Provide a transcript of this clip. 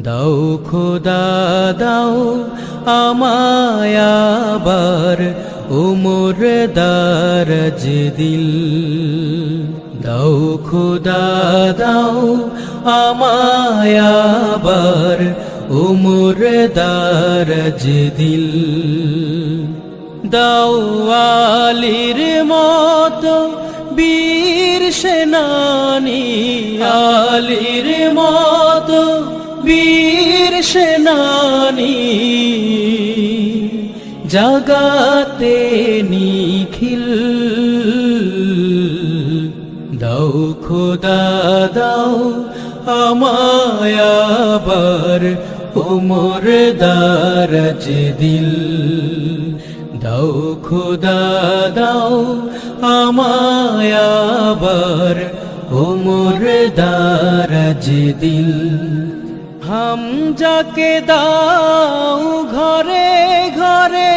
দাও খোদা, দাও আমায় আবার উমর দারজ দিল। দাও খোদা, দাও আমায় আবার উমর দারজ দিল। দাওয়ালির মতো বীর সেনানি, আলির মতো বীর সেনানি জাগাতে নিখিল। দাও খোদা, দাও আমায় আবার উমর দারজ দিল। দাও খোদা, দাও আমায় আবার উমর দারজ দিল। হামজাকে দাও ঘরে ঘরে